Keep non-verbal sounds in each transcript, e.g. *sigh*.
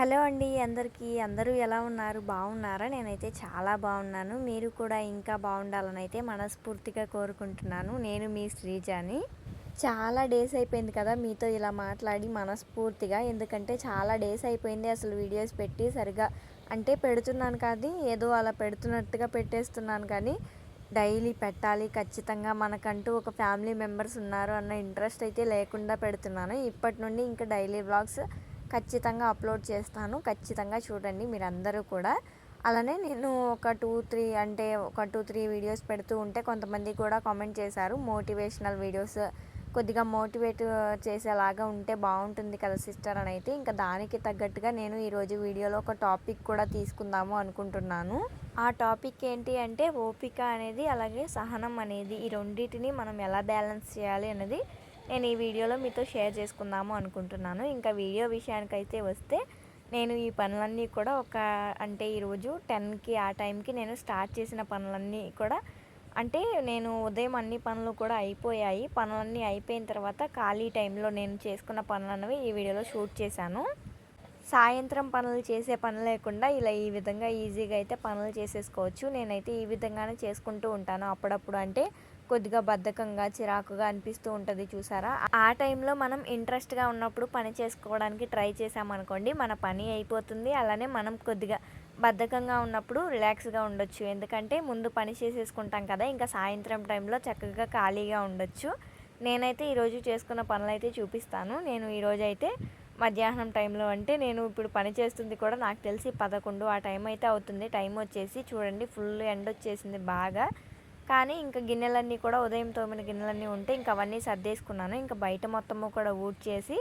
Hello అండి అందరికీ. అందరూ ఎలా ఉన్నారు? బాగున్నారా నేనైతే చాలా బాగున్నాను మీరు కూడా ఇంకా బాగుండాలని అయితే మనస్ఫూర్తిగా కోరుకుంటున్నాను. నేను మీ శ్రీజాని. చాలా డేస్ అయిపోయింది కదా మీతో ఇలా మాట్లాడి మనస్ఫూర్తిగా. ఎందుకంటే చాలా డేస్ అయిపోయింది అసలు వీడియోస్ పెట్టి సరిగా అంటే పెడుతున్నాను కానీ ఏదో అలా పెడుతున్నట్టుగా పెట్టేస్తున్నాను కానీ డైలీ పెట్టాలి. ఖచ్చితంగా మనకంటూ ఒక ఫ్యామిలీ మెంబర్స్ ఉన్నారు అన్న ఇంట్రెస్ట్ అయితే లేకుండా పెడుతున్నాను. ఇప్పటి నుండి ఇంకా డైలీ బ్లాగ్స్ ఖచ్చితంగా అప్లోడ్ చేస్తాను. ఖచ్చితంగా చూడండి మీరందరూ కూడా. అలానే నేను ఒక టూ త్రీ అంటే ఒక టూ త్రీ వీడియోస్ పెడుతూ ఉంటే కొంతమంది కూడా కామెంట్ చేశారు. మోటివేషనల్ వీడియోస్ కొద్దిగా మోటివేట్ చేసేలాగా ఉంటే బాగుంటుంది కదా సిస్టర్ అని అయితే. ఇంకా దానికి తగ్గట్టుగా నేను ఈరోజు వీడియోలో ఒక టాపిక్ కూడా తీసుకుందాము అనుకుంటున్నాను. ఆ టాపిక్ ఏంటి అంటే ఓపిక అనేది అలాగే సహనం అనేది ఈ రెండింటిని మనం ఎలా బ్యాలెన్స్ చేయాలి అనేది నేను ఈ వీడియోలో మీతో షేర్ చేసుకుందాము అనుకుంటున్నాను. ఇంకా వీడియో విషయానికైతే వస్తే నేను ఈ పనులన్నీ కూడా ఒక అంటే ఈరోజు టెన్కి ఆ టైంకి నేను స్టార్ట్ చేసిన పనులన్నీ కూడా అంటే నేను ఉదయం అన్ని పనులు కూడా అయిపోయాయి. పనులన్నీ అయిపోయిన తర్వాత ఖాళీ టైంలో నేను చేసుకున్న పనులన్నవి ఈ వీడియోలో షూట్ చేశాను. సాయంత్రం పనులు చేసే పని లేకుండా ఇలా ఈ విధంగా ఈజీగా అయితే పనులు చేసేసుకోవచ్చు. నేనైతే ఈ విధంగానే చేసుకుంటూ ఉంటాను అప్పుడప్పుడు. అంటే కొద్దిగా బద్ధకంగా చిరాకుగా అనిపిస్తూ ఉంటుంది చూసారా? ఆ టైంలో మనం ఇంట్రెస్ట్గా ఉన్నప్పుడు పని చేసుకోవడానికి ట్రై చేసామనుకోండి మన పని అయిపోతుంది. అలానే మనం కొద్దిగా బద్ధకంగా ఉన్నప్పుడు రిలాక్స్గా ఉండొచ్చు. ఎందుకంటే ముందు పని చేసేసుకుంటాం కదా ఇంకా సాయంత్రం టైంలో చక్కగా ఖాళీగా ఉండొచ్చు. నేనైతే ఈరోజు చేసుకున్న పనులు అయితే చూపిస్తాను. నేను ఈరోజు అయితే మధ్యాహ్నం టైంలో అంటే నేను ఇప్పుడు పని చేస్తుంది కూడా నాకు తెలిసి పదకొండు ఆ టైం అయితే అవుతుంది. టైం వచ్చేసి చూడండి ఫుల్ ఎండ్ వచ్చేసింది బాగా. కానీ ఇంకా గిన్నెలన్నీ కూడా ఉదయం తోమిన గిన్నెలన్నీ ఉంటే ఇంకా అవన్నీ సర్దేసుకున్నాను. ఇంకా బయట మొత్తము కూడా ఊడ్ చేసి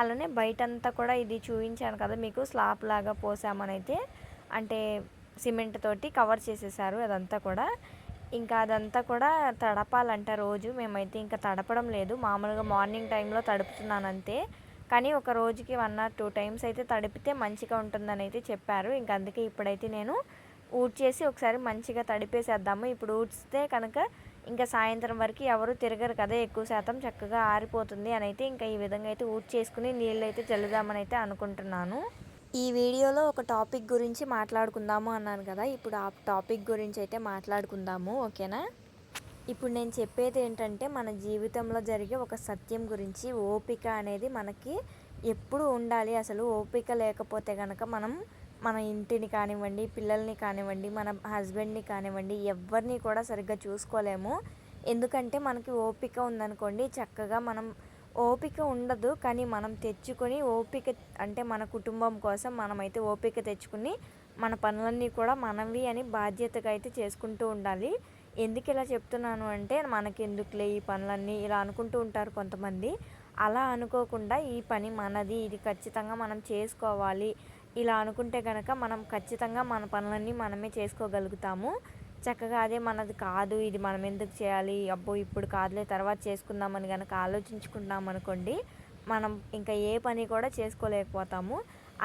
అలానే బయటంతా కూడా ఇది చూపించాను కదా మీకు స్లాబ్ లాగా పోసామని అయితే అంటే సిమెంట్ తోటి కవర్ చేసేసారు అదంతా కూడా. ఇంకా అదంతా కూడా తడపాలంట రోజు మేమైతే ఇంకా తడపడం లేదు. మామూలుగా మార్నింగ్ టైంలో తడుపుతున్నాను అంతే కానీ ఒక రోజుకి వన్ ఆర్ టూ టైమ్స్ అయితే తడిపితే మంచిగా ఉంటుందని అయితే చెప్పారు. ఇంకా అందుకే ఇప్పుడైతే నేను ఊడ్చేసి ఒకసారి మంచిగా తడిపేసేద్దాము. ఇప్పుడు ఊడ్చితే కనుక ఇంకా సాయంత్రం వరకు ఎవరు తిరగరు కదా ఎక్కువ శాతం చక్కగా ఆరిపోతుంది అని అయితే ఇంకా ఈ విధంగా అయితే ఊడ్చేసుకుని నీళ్ళు అయితే చల్లుదామని అయితే అనుకుంటున్నాను. ఈ వీడియోలో ఒక టాపిక్ గురించి మాట్లాడుకుందాము అన్నాను కదా ఇప్పుడు ఆ టాపిక్ గురించి అయితే మాట్లాడుకుందాము ఓకేనా? ఇప్పుడు నేను చెప్పేది ఏంటంటే మన జీవితంలో జరిగే ఒక సత్యం గురించి ఓపిక అనేది మనకి ఎప్పుడు ఉండాలి. అసలు ఓపిక లేకపోతే కనుక మనం మన ఇంటిని కానివ్వండి పిల్లల్ని కానివ్వండి మన హస్బెండ్ని కానివ్వండి ఎవరిని కూడా సరిగ్గా చూసుకోలేము. ఎందుకంటే మనకి ఓపిక ఉందనుకోండి చక్కగా మనం ఓపిక ఉండదు కానీ మనం తెచ్చుకొని ఓపిక అంటే మన కుటుంబం కోసం మనమైతే ఓపిక తెచ్చుకుని మన పనులన్నీ కూడా మనవి అని బాధ్యతగా అయితే చేసుకుంటూ ఉండాలి. ఎందుకు ఇలా చెప్తున్నాను అంటే మనకి ఎందుకులే ఈ పనులన్నీ ఇలా అనుకుంటూ ఉంటారు కొంతమంది. అలా అనుకోకుండా ఈ పని మనది ఇది ఖచ్చితంగా మనం చేసుకోవాలి ఇలా అనుకుంటే కనుక మనం ఖచ్చితంగా మన పనులన్నీ మనమే చేసుకోగలుగుతాము. చక్కగా అదే మనది కాదు ఇది మనం ఎందుకు చేయాలి అబ్బో ఇప్పుడు కాదులే తర్వాత చేసుకుందామని కనుక ఆలోచించుకుంటాం అనుకోండి మనం ఇంకా ఏ పని కూడా చేసుకోలేకపోతాము.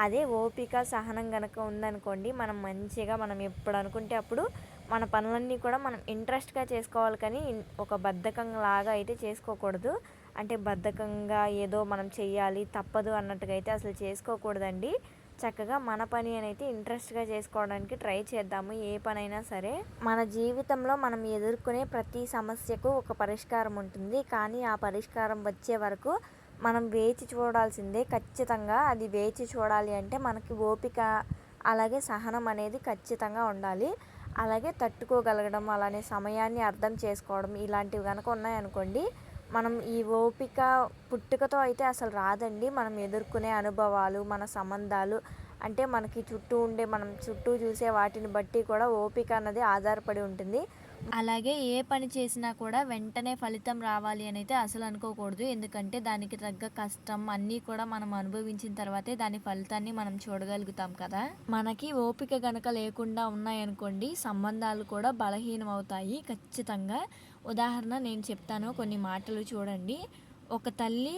అదే ఓపిక సహనం కనుక ఉందనుకోండి మనం మంచిగా మనం ఎప్పుడు అనుకుంటే అప్పుడు మన పనులన్నీ కూడా మనం ఇంట్రెస్ట్గా చేసుకోవాలి కానీ ఒక బద్ధకం లాగా అయితే చేసుకోకూడదు. అంటే బద్ధకంగా ఏదో మనం చెయ్యాలి తప్పదు అన్నట్టుగా అయితే అసలు చేసుకోకూడదండి. చక్కగా మన పని అనేది ఇంట్రెస్ట్గా చేసుకోవడానికి ట్రై చేద్దాము ఏ పనైనా సరే. మన జీవితంలో మనం ఎదుర్కొనే ప్రతి సమస్యకు ఒక పరిష్కారం ఉంటుంది. కానీ ఆ పరిష్కారం వచ్చే వరకు మనం వేచి చూడాల్సిందే ఖచ్చితంగా. అది వేచి చూడాలి అంటే మనకి ఓపిక అలాగే సహనం అనేది ఖచ్చితంగా ఉండాలి. అలాగే తట్టుకోగలగడం అలానే సమయాన్ని అర్థం చేసుకోవడం ఇలాంటివి కనుక ఉన్నాయనుకోండి మనం ఈ ఓపిక పుట్టుకతో అయితే అసలు రాదండి. మనం ఎదుర్కొనే అనుభవాలు మన సంబంధాలు అంటే మనకి చుట్టూ ఉండే మనం చుట్టూ చూసే వాటిని బట్టి కూడా ఓపిక అన్నది ఆధారపడి ఉంటుంది. అలాగే ఏ పని చేసినా కూడా వెంటనే ఫలితం రావాలి అని అయితే అసలు అనుకోకూడదు. ఎందుకంటే దానికి తగ్గ కష్టం అన్నీ కూడా మనం అనుభవించిన తర్వాతే దాని ఫలితాన్ని మనం చూడగలుగుతాం కదా. మనకి ఓపిక గనక లేకుండా ఉన్నాయనుకోండి సంబంధాలు కూడా బలహీనం అవుతాయి ఖచ్చితంగా. ఉదాహరణ నేను చెప్తాను కొన్ని మాటలు చూడండి. ఒక తల్లి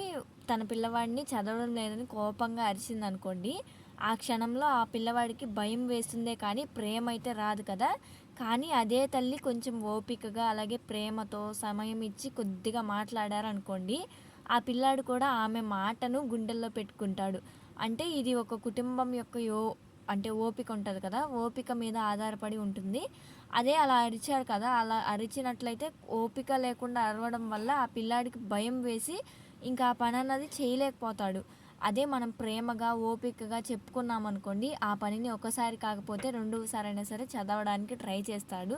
తన పిల్లవాడిని చదవడం లేదని కోపంగా అరిచింది అనుకోండి ఆ క్షణంలో ఆ పిల్లవాడికి భయం వేస్తుందే కానీ ప్రేమ అయితే రాదు కదా. కానీ అదే తల్లి కొంచెం ఓపికగా అలాగే ప్రేమతో సమయం ఇచ్చి కొద్దిగా మాట్లాడారనుకోండి ఆ పిల్లాడు కూడా ఆమె మాటను గుండెల్లో పెట్టుకుంటాడు. అంటే ఇది ఒక కుటుంబం యొక్క యో అంటే ఓపిక ఉంటుంది కదా. ఓపిక మీద ఆధారపడి ఉంటుంది. అదే అలా అరిచారు కదా అలా అరిచినట్లయితే ఓపిక లేకుండా అరవడం వల్ల ఆ పిల్లాడికి భయం వేసి ఇంకా ఆ పని అన్నది చేయలేకపోతాడు. అదే మనం ప్రేమగా ఓపికగా చెప్పుకున్నాం అనుకోండి ఆ పనిని ఒకసారి కాకపోతే రెండోసారి అయినా సరే చదవడానికి ట్రై చేస్తాడు.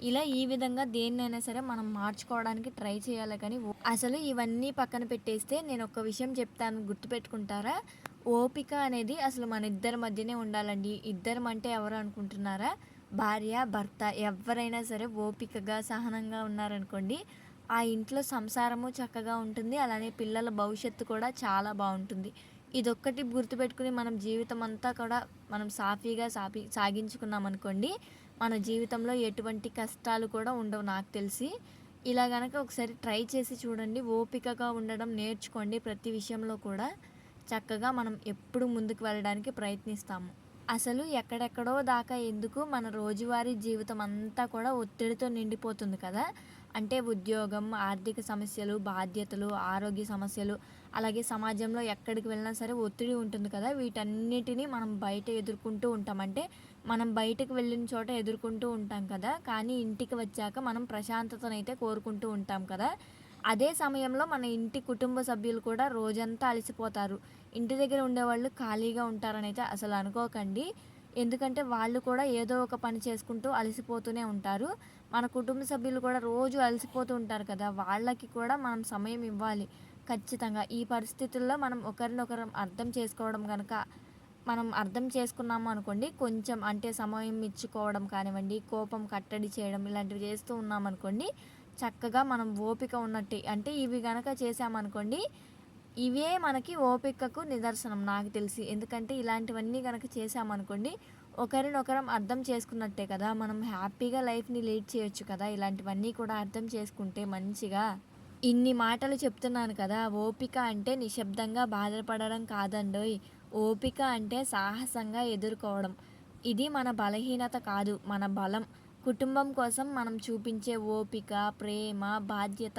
ఇలా ఈ విధంగా దేన్నైనా సరే మనం మార్చుకోవడానికి ట్రై చేయాలి కానీ అసలు ఇవన్నీ పక్కన పెట్టేస్తే నేను ఒక విషయం చెప్తాను గుర్తుపెట్టుకుంటారా? ఓపిక అనేది అసలు మన ఇద్దరి మధ్యనే ఉండాలండి. ఇద్దరం అంటే ఎవరు అనుకుంటున్నారా? భార్య భర్త ఎవరైనా సరే ఓపికగా సహనంగా ఉన్నారనుకోండి ఆ ఇంట్లో సంసారము చక్కగా ఉంటుంది. అలానే పిల్లల భవిష్యత్తు కూడా చాలా బాగుంటుంది. ఇదొక్కటి గుర్తుపెట్టుకుని మనం జీవితం అంతా కూడా మనం సాఫీగా సాఫీ సాగించుకున్నాం అనుకోండి మన జీవితంలో ఎటువంటి కష్టాలు కూడా ఉండవు నాకు తెలిసి. ఇలా గనక ఒకసారి ట్రై చేసి చూడండి. ఓపికగా ఉండడం నేర్చుకోండి ప్రతి విషయంలో కూడా. చక్కగా మనం ఎప్పుడు ముందుకు వెళ్ళడానికి ప్రయత్నిస్తాము. అసలు ఎక్కడెక్కడో దాకా ఎందుకు మన రోజువారీ జీవితం అంతా కూడా ఒత్తిడితో నిండిపోతుంది కదా? అంటే ఉద్యోగం ఆర్థిక సమస్యలు బాధ్యతలు ఆరోగ్య సమస్యలు అలాగే సమాజంలో ఎక్కడికి వెళ్ళినా సరే ఒత్తిడి ఉంటుంది కదా? వీటన్నిటిని మనం బయట ఎదుర్కొంటూ ఉంటాం. అంటే మనం బయటకు వెళ్ళిన చోట ఎదుర్కొంటూ ఉంటాం కదా? కానీ ఇంటికి వచ్చాక మనం ప్రశాంతతనైతే కోరుకుంటూ ఉంటాం కదా? అదే సమయంలో మన ఇంటి కుటుంబ సభ్యులు కూడా రోజంతా అలసిపోతారు. ఇంటి దగ్గర ఉండేవాళ్ళు ఖాళీగా ఉంటారని అయితే అసలు అనుకోకండి. ఎందుకంటే వాళ్ళు కూడా ఏదో ఒక పని చేసుకుంటూ అలసిపోతూనే ఉంటారు. మన కుటుంబ సభ్యులు కూడా రోజు అలసిపోతూ ఉంటారు కదా వాళ్ళకి కూడా మనం సమయం ఇవ్వాలి. ఖచ్చితంగా ఈ పరిస్థితుల్లో మనం ఒకరినొకరం అర్థం చేసుకోవడం కనుక మనం అర్థం చేసుకున్నాము అనుకోండి కొంచెం అంటే సమయం ఇచ్చుకోవడం కానివ్వండి కోపం కట్టడి చేయడం ఇలాంటివి చేస్తూ ఉన్నామనుకోండి చక్కగా మనం ఓపిక ఉన్నట్టే. అంటే ఇవి గనక చేసామనుకోండి ఇవే మనకి ఓపికకు నిదర్శనం నాకు తెలిసి. ఎందుకంటే ఇలాంటివన్నీ కనుక చేసామనుకోండి ఒకరినొకరం అర్థం చేసుకున్నట్టే కదా. మనం హ్యాపీగా లైఫ్ని లీడ్ చేయొచ్చు కదా. ఇలాంటివన్నీ కూడా అర్థం చేసుకుంటే మంచిగా. ఇన్ని మాటలు చెప్తున్నాను కదా. ఓపిక అంటే నిశ్శబ్దంగా బాధపడడం కాదండోయ్. ఓపిక అంటే సాహసంగా ఎదుర్కోవడం. ఇది మన బలహీనత కాదు మన బలం. కుటుంబం కోసం మనం చూపించే ఓపిక ప్రేమ బాధ్యత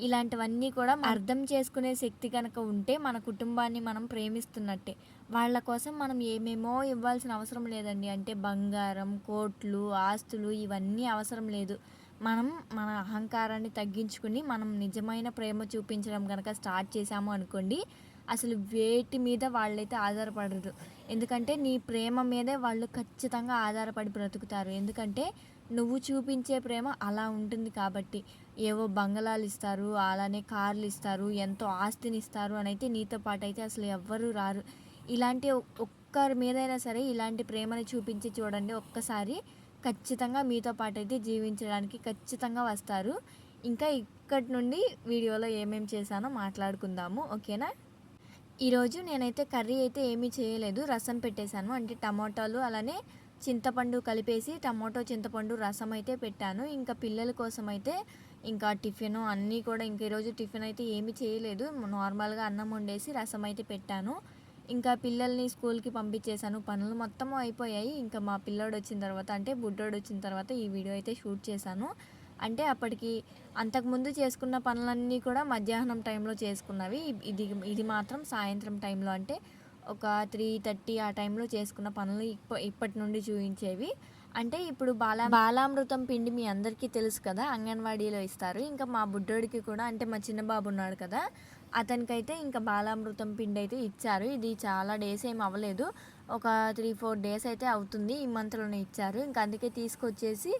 ఇలాంటివన్నీ కూడా అర్థం చేసుకునే శక్తి కనుక ఉంటే మన కుటుంబాన్ని మనం ప్రేమిస్తున్నట్టే. వాళ్ళ కోసం మనం ఏమేమో ఇవ్వాల్సిన అవసరం లేదండి. అంటే బంగారం కోట్లు ఆస్తులు ఇవన్నీ అవసరం లేదు. మనం మన అహంకారాన్ని తగ్గించుకుని మనం నిజమైన ప్రేమ చూపించడం కనుక స్టార్ట్ చేశాము అనుకోండి అసలు వేటి మీద వాళ్ళైతే ఆధారపడరు. ఎందుకంటే నీ ప్రేమ మీదే వాళ్ళు ఖచ్చితంగా ఆధారపడి బ్రతుకుతారు. ఎందుకంటే నువ్వు చూపించే ప్రేమ అలా ఉంటుంది కాబట్టి. ఏవో బంగళాలు ఇస్తారు అలానే కార్లు ఇస్తారు ఎంతో ఆస్తిని ఇస్తారు అని అయితే నీతో పాటు అయితే అసలు ఎవ్వరూ రారు. ఇలాంటి ఒక్కరి మీదైనా సరే ఇలాంటి ప్రేమని చూపించి చూడండి. ఒక్కసారి ఖచ్చితంగా మీతో పాటు అయితే జీవించడానికి ఖచ్చితంగా వస్తారు. ఇంకా ఇక్కడి నుండి వీడియోలో ఏమేమి చేశానో మాట్లాడుకుందాము. ఓకేనా? ఈరోజు నేనైతే కర్రీ అయితే ఏమీ చేయలేదు. రసం పెట్టేశాను. అంటే టమాటాలు అలానే చింతపండు కలిపేసి టమాటో చింతపండు రసం అయితే పెట్టాను. ఇంకా పిల్లల కోసం అయితే ఇంకా టిఫిన్ అన్నీ కూడా ఇంక ఈరోజు టిఫిన్ అయితే ఏమీ చేయలేదు. నార్మల్గా అన్నం వండేసి రసం అయితే పెట్టాను. ఇంకా పిల్లల్ని స్కూల్కి పంపించేశాను. పనులు మొత్తం అయిపోయాయి. ఇంకా మా పిల్లోడు వచ్చిన తర్వాత అంటే బుడ్డోడు వచ్చిన తర్వాత ఈ వీడియో అయితే షూట్ చేశాను. అంటే అప్పటికి అంతకుముందు చేసుకున్న పనులన్నీ కూడా మధ్యాహ్నం టైంలో చేసుకున్నవి. ఇది ఇది మాత్రం సాయంత్రం టైంలో. అంటే ఒక త్రీ థర్టీ ఆ టైంలో చేసుకున్న పనులు ఇప్ప ఇప్పటి నుండి చూపించేవి అంటే ఇప్పుడు బాలా బాలామృతం పిండి మీ అందరికీ తెలుసు కదా అంగన్వాడీలో ఇస్తారు. ఇంకా మా బుడ్డోడికి కూడా అంటే మా చిన్న బాబు ఉన్నాడు కదా అతనికైతే ఇంకా బాలామృతం పిండి అయితే ఇచ్చారు. ఇది చాలా డేస్ ఏం అవ్వలేదు. ఒక త్రీ ఫోర్ డేస్ అయితే అవుతుంది ఈ మంత్లోనే ఇచ్చారు. ఇంకా అందుకే తీసుకొచ్చేసి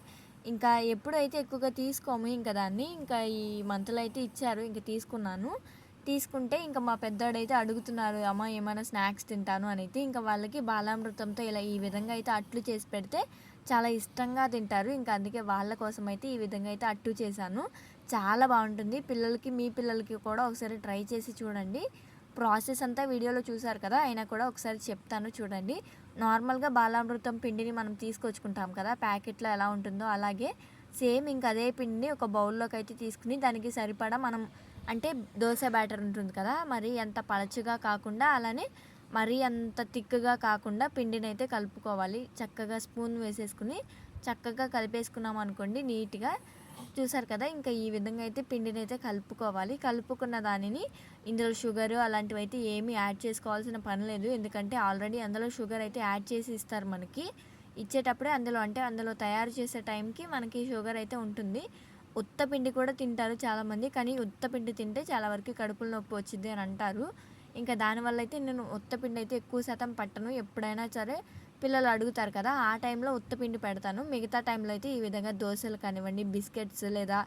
ఇంకా ఎప్పుడైతే ఎక్కువగా తీసుకోము ఇంకా దాన్ని ఇంకా ఈ మంత్లో అయితే ఇచ్చారు. ఇంకా తీసుకున్నాను. తీసుకుంటే ఇంకా మా పెద్దోడైతే అడుగుతున్నారు అమ్మ ఏమైనా స్నాక్స్ తింటాను అని అయితే ఇంకా వాళ్ళకి బాలామృతంతో ఇలా ఈ విధంగా అయితే అట్లు చేసి పెడితే చాలా ఇష్టంగా తింటారు. ఇంకా అందుకే వాళ్ళ కోసం అయితే ఈ విధంగా అయితే అట్టు చేశాను. చాలా బాగుంటుంది. పిల్లలకి మీ పిల్లలకి కూడా ఒకసారి ట్రై చేసి చూడండి. ప్రాసెస్ అంతా వీడియోలో చూసారు కదా అయినా కూడా ఒకసారి చెప్తాను చూడండి. నార్మల్గా బాలామృతం పిండిని మనం తీసుకొచ్చుకుంటాం కదా ప్యాకెట్లో ఎలా ఉంటుందో అలాగే సేమ్ ఇంకా అదే పిండిని ఒక బౌల్లోకి అయితే తీసుకుని దానికి సరిపడా మనం అంటే దోశ బ్యాటర్ ఉంటుంది కదా మరి అంత పలచగా కాకుండా అలానే మరీ అంత థిక్గా కాకుండా పిండిని అయితే కలుపుకోవాలి. చక్కగా స్పూన్ వేసేసుకుని చక్కగా కలిపేసుకున్నాం అనుకోండి నీట్గా. చూసారు కదా ఇంకా ఈ విధంగా అయితే పిండిని అయితే కలుపుకోవాలి. కలుపుకున్న దానిని ఇందులో షుగర్ అలాంటివి అయితే ఏమీ యాడ్ చేసుకోవాల్సిన పని లేదు. ఎందుకంటే ఆల్రెడీ అందులో షుగర్ అయితే యాడ్ చేసి ఇస్తారు మనకి. ఇచ్చేటప్పుడే అందులో అంటే అందులో తయారు చేసే టైంకి మనకి షుగర్ అయితే ఉంటుంది. ఉత్త పిండి కూడా తింటారు చాలామంది కానీ ఉత్త పిండి తింటే చాలా వరకు కడుపులో నొప్పి వచ్చింది అని అంటారు. ఇంకా దానివల్ల అయితే నేను ఉత్త పిండి అయితే ఎక్కువ శాతం పట్టను ఎప్పుడైనా సరే పిల్లలు అడుగుతారు కదా ఆ టైంలో ఉత్తపిండి పెడతాను. మిగతా టైంలో అయితే ఈ విధంగా దోశలు కానివ్వండి బిస్కెట్స్ లేదా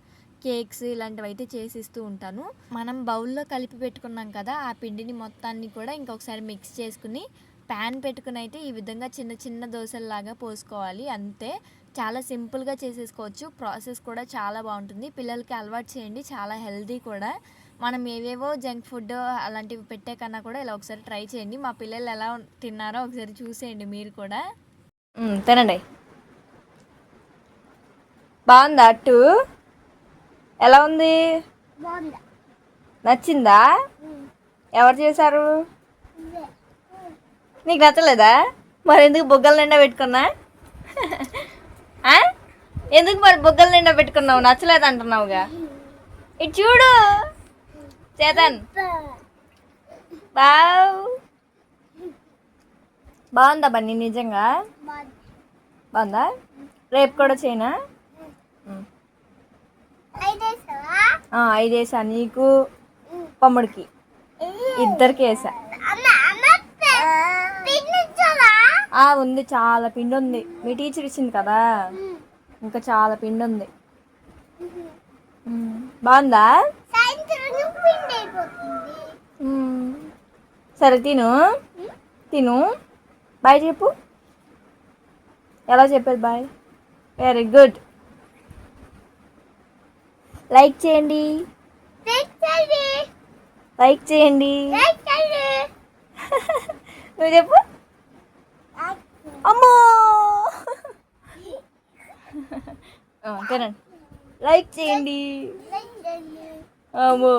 కేక్స్ ఇలాంటివి అయితే చేసిస్తూ ఉంటాను. మనం బౌల్లో కలిపి పెట్టుకున్నాం కదా ఆ పిండిని మొత్తాన్ని కూడా ఇంకొకసారి మిక్స్ చేసుకుని ప్యాన్ పెట్టుకుని అయితే ఈ విధంగా చిన్న చిన్న దోశల్లాగా పోసుకోవాలి. అంతే చాలా సింపుల్గా చేసేసుకోవచ్చు. ప్రాసెస్ కూడా చాలా బాగుంటుంది. పిల్లలకి అలవాటు చేయండి. చాలా హెల్తీ కూడా. మనం ఏవేవో జంక్ ఫుడ్ అలాంటివి పెట్టే కన్నా కూడా ఇలా ఒకసారి ట్రై చేయండి. మా పిల్లలు ఎలా తిన్నారో ఒకసారి చూసేయండి మీరు కూడా. తినండి. బాగుందా అట్టు? ఎలా ఉంది? నచ్చిందా? ఎవరు చేశారు? నీకు నచ్చలేదా? మరి ఎందుకు బొగ్గల నిండా పెట్టుకున్నా? ఎందుకు మరి బొగ్గల నిండా పెట్టుకున్నావు? నచ్చలేదు అంటున్నావుగా. ఇటు చూడు. చేతన్. బావ్ బాగుందా బన్నీ నిజంగా? బాగుందా? రేపు కూడా చేయనా? ఉమ్. ఆ, ఐదు వేసా నీకు పమ్ముడికి ఇద్దరికి వేసా. ఆ, ఉంది చాలా పిండి ఉంది మీ టీచర్ ఇచ్చింది కదా? ఇంకా చాలా పిండి ఉంది బాగుందా. సరే తిను. తిను. బాయ్ చెప్పు. ఎలా చెప్పేది బాయ్ వెరీ గుడ్ లైక్ చేయండి. లైక్ చేయండి. *laughs* నువ్వు చెప్పు. అమ్మో! తినండి. లైక్ చేయండి. అమ్మో!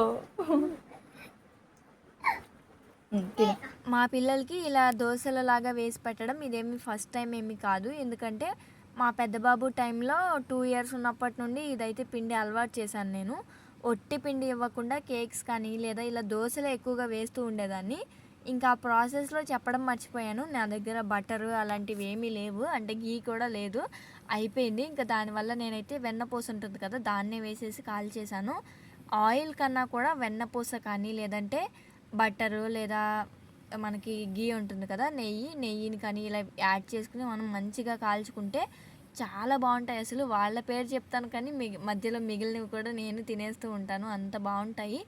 మా పిల్లలకి ఇలా దోశలలాగా వేసి పెట్టడం ఇదేమి ఫస్ట్ టైం ఏమి కాదు. ఎందుకంటే మా పెద్ద బాబు టైంలో టూ ఇయర్స్ ఉన్నప్పటి నుండి ఇదైతే పిండి అలవాటు చేశాను నేను. ఒట్టి పిండి ఇవ్వకుండా కేక్స్ కానీ లేదా ఇలా దోశలు ఎక్కువగా వేస్తూ ఉండేదాన్ని. ఇంకా ఆ ప్రాసెస్లో చెప్పడం మర్చిపోయాను. నా దగ్గర బటరు అలాంటివి ఏమీ లేవు. అంటే గీ కూడా లేదు. అయిపోయింది. ఇంకా దానివల్ల నేనైతే వెన్నపూస ఉంటుంది కదా దాన్నే వేసేసి కాల్ చేశాను. ఆయిల్ కన్నా కూడా వెన్నపూస కానీ లేదంటే బటరు లేదా మనకి గీ ఉంటుంది కదా నెయ్యి నెయ్యిని కానీ ఇలా యాడ్ చేసుకుని మనం మంచిగా కాల్చుకుంటే చాలా బాగుంటాయి అసలు. వాళ్ళ పేరు చెప్తాను కానీ మిగి మధ్యలో మిగిలినవి కూడా నేను తినేస్తూ ఉంటాను. అంత బాగుంటాయి.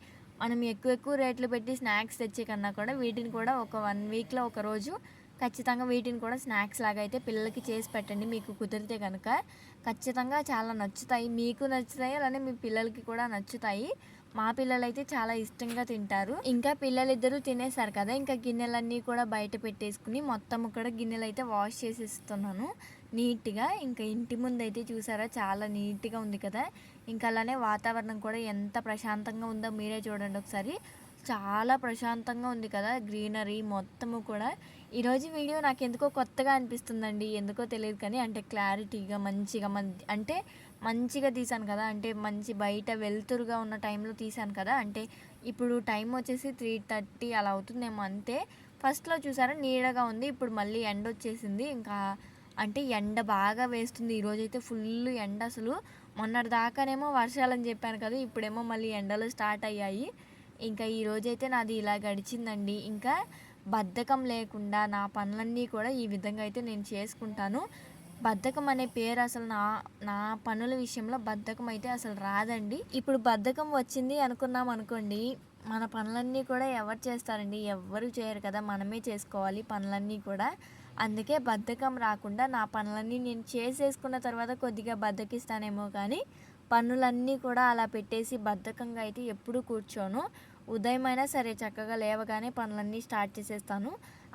మనం ఎక్కువ ఎక్కువ రేట్లు పెట్టి స్నాక్స్ తెచ్చే కన్నా కూడా వీటిని కూడా ఒక వన్ వీక్లో ఒక రోజు ఖచ్చితంగా వీటిని కూడా స్నాక్స్ లాగా అయితే పిల్లలకి చేసి పెట్టండి. మీకు కుదిరితే కనుక ఖచ్చితంగా చాలా నచ్చుతాయి. మీకు నచ్చుతాయి అలానే మీ పిల్లలకి కూడా నచ్చుతాయి. మా పిల్లలైతే చాలా ఇష్టంగా తింటారు. ఇంకా పిల్లలిద్దరూ తినేసారు కదా ఇంకా గిన్నెలన్నీ కూడా బయట పెట్టేసుకుని మొత్తం కూడా గిన్నెలు అయితే వాష్ చేసేస్తున్నాను. నీట్గా. ఇంకా ఇంటి ముందు అయితే చూసారా చాలా నీట్గా ఉంది కదా. ఇంకా అలానే వాతావరణం కూడా ఎంత ప్రశాంతంగా ఉందో మీరే చూడండి ఒకసారి. చాలా ప్రశాంతంగా ఉంది కదా గ్రీనరీ మొత్తము కూడా. ఈరోజు వీడియో నాకు ఎందుకో కొత్తగా అనిపిస్తుందండి ఎందుకో తెలియదు కానీ అంటే క్లారిటీగా మంచిగా మన్ అంటే మంచిగా తీసాను కదా అంటే మంచి బయట వెలుతురుగా ఉన్న టైంలో తీసాను కదా అంటే ఇప్పుడు టైం వచ్చేసి త్రీ థర్టీ అలా అవుతుందేమో అంతే. ఫస్ట్లో చూసారా నీడగా ఉంది ఇప్పుడు మళ్ళీ ఎండ వచ్చేసింది ఇంకా అంటే ఎండ బాగా వేస్తుంది ఈరోజైతే ఫుల్ ఎండ అసలు. మొన్నటి దాకానేమో వర్షాలని చెప్పాను కదా ఇప్పుడేమో మళ్ళీ ఎండలు స్టార్ట్ అయ్యాయి. ఇంకా ఈ రోజైతే నాది ఇలా గడిచిందండి. ఇంకా బద్ధకం లేకుండా నా పనులన్నీ కూడా ఈ విధంగా అయితే నేను చేసుకుంటాను. బద్ధకం అనే పేరు అసలు నా నా పనుల విషయంలో బద్ధకం అయితే అసలు రాదండి. ఇప్పుడు బద్ధకం వచ్చింది అనుకున్నాం అనుకోండి మన పనులన్నీ కూడా ఎవరు చేస్తారండి? ఎవ్వరు చేయరు కదా మనమే చేసుకోవాలి పనులన్నీ కూడా. అందుకే బద్ధకం రాకుండా నా పనులన్నీ నేను చేసేసుకున్న తర్వాత కొద్దిగా బద్ధకిస్తానేమో కానీ పనులన్నీ కూడా అలా పెట్టేసి బద్ధకంగా అయితే ఎప్పుడూ కూర్చోను. ఉదయం అయినా సరే చక్కగా లేవగానే పనులన్నీ స్టార్ట్ చేసేస్తాను.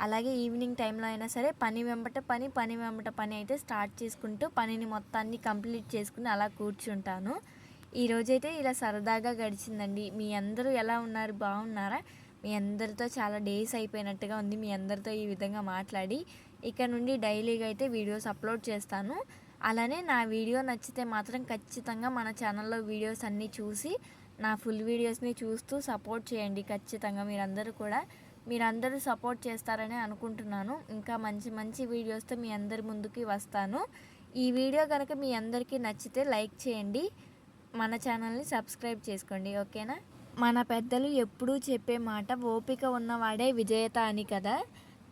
అలాగే ఈవినింగ్ టైంలో అయినా సరే పని వెంబట పని పని వెంబట పని అయితే స్టార్ట్ చేసుకుంటూ పనిని మొత్తాన్ని కంప్లీట్ చేసుకుని అలా కూర్చుంటాను. ఈరోజైతే ఇలా సరదాగా గడిచిందండి. మీ అందరూ ఎలా ఉన్నారు? బాగున్నారా? మీ అందరితో చాలా డేస్ అయిపోయినట్టుగా ఉంది. మీ అందరితో ఈ విధంగా మాట్లాడి ఇక్కడ నుండి డైలీగా అయితే వీడియోస్ అప్లోడ్ చేస్తాను. అలానే నా వీడియో నచ్చితే మాత్రం ఖచ్చితంగా మన ఛానల్లో వీడియోస్ అన్నీ చూసి నా ఫుల్ వీడియోస్ని చూస్తూ సపోర్ట్ చేయండి. ఖచ్చితంగా మీరందరూ కూడా. మీరందరూ సపోర్ట్ చేస్తారని అనుకుంటున్నాను. ఇంకా మంచి మంచి వీడియోస్తో మీ అందరి ముందుకి వస్తాను. ఈ వీడియో కనుక మీ అందరికీ నచ్చితే లైక్ చేయండి. మన ఛానల్ని సబ్స్క్రైబ్ చేసుకోండి ఓకేనా? మన పెద్దలు ఎప్పుడూ చెప్పే మాట ఓపిక ఉన్నవాడే విజేత అని కదా?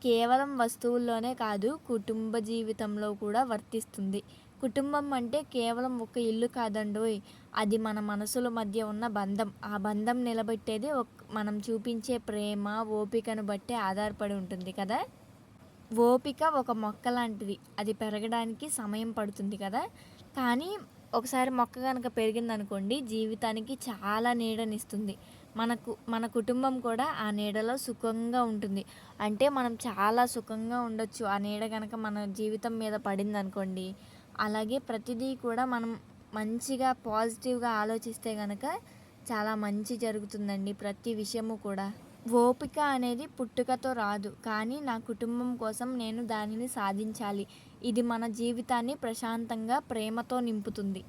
కేవలం వస్తువుల్లోనే కాదు కుటుంబ జీవితంలో కూడా వర్తిస్తుంది. కుటుంబం అంటే కేవలం ఒక ఇల్లు కాదండోయ్ అది మన మనసుల మధ్య ఉన్న బంధం. ఆ బంధం నిలబెట్టేది ఒక మనం చూపించే ప్రేమ ఓపికను బట్టి ఆధారపడి ఉంటుంది కదా? ఓపిక ఒక మొక్క లాంటిది అది పెరగడానికి సమయం పడుతుంది కదా? కానీ ఒకసారి మొక్క కనుక పెరిగిందనుకోండి జీవితానికి చాలా నీడనిస్తుంది. మనకు మన కుటుంబం కూడా ఆ నీడలో సుఖంగా ఉంటుంది. అంటే మనం చాలా సుఖంగా ఉండొచ్చు. ఆ నీడ కనుక మన జీవితం మీద పడింది అనుకోండి అలాగే ప్రతిదీ కూడా మనం మంచిగా పాజిటివ్గా ఆలోచిస్తే కనుక చాలా మంచి జరుగుతుందండి ప్రతి విషయము కూడా. ఓపిక అనేది పుట్టుకతో రాదు. కానీ నా కుటుంబం కోసం నేను దానిని సాధించాలి. ఇది మన జీవితాన్ని ప్రశాంతంగా ప్రేమతో నింపుతుంది.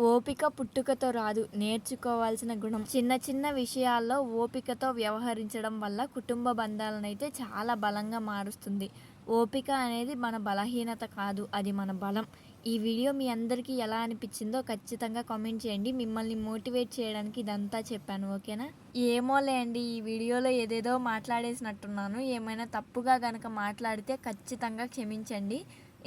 ఓపిక పుట్టుకతో రాదు. నేర్చుకోవాల్సిన గుణం. చిన్న చిన్న విషయాల్లో ఓపికతో వ్యవహరించడం వల్ల కుటుంబ బంధాలనైతే చాలా బలంగా మారుస్తుంది. ఓపిక అనేది మన బలహీనత కాదు అది మన బలం. ఈ వీడియో మీ అందరికీ ఎలా అనిపించిందో ఖచ్చితంగా కామెంట్ చేయండి. మిమ్మల్ని మోటివేట్ చేయడానికి ఇదంతా చెప్పాను ఓకేనా? ఏమోలే అండి ఈ వీడియోలో ఏదేదో మాట్లాడేసినట్టున్నాను. ఏమైనా తప్పుగా కనుక మాట్లాడితే ఖచ్చితంగా క్షమించండి.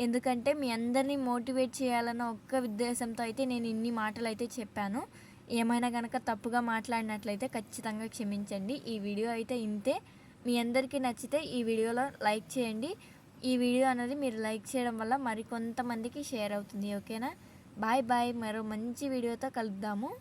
ఎందుకంటే మీ అందరినీ మోటివేట్ చేయాలన్న ఒక్క ఉద్దేశంతో అయితే నేను ఇన్ని మాటలు అయితే చెప్పాను. ఏమైనా కనుక తప్పుగా మాట్లాడినట్లయితే ఖచ్చితంగా క్షమించండి. ఈ వీడియో అయితే ఇంతే. మీ అందరికీ నచ్చితే ఈ వీడియోలో లైక్ చేయండి. ఈ వీడియో అనేది మీరు లైక్ చేయడం వల్ల మరి కొంతమందికి షేర్ అవుతుంది. ఓకేనా? Bye bye. మరో మంచి వీడియోతో కలుద్దాము.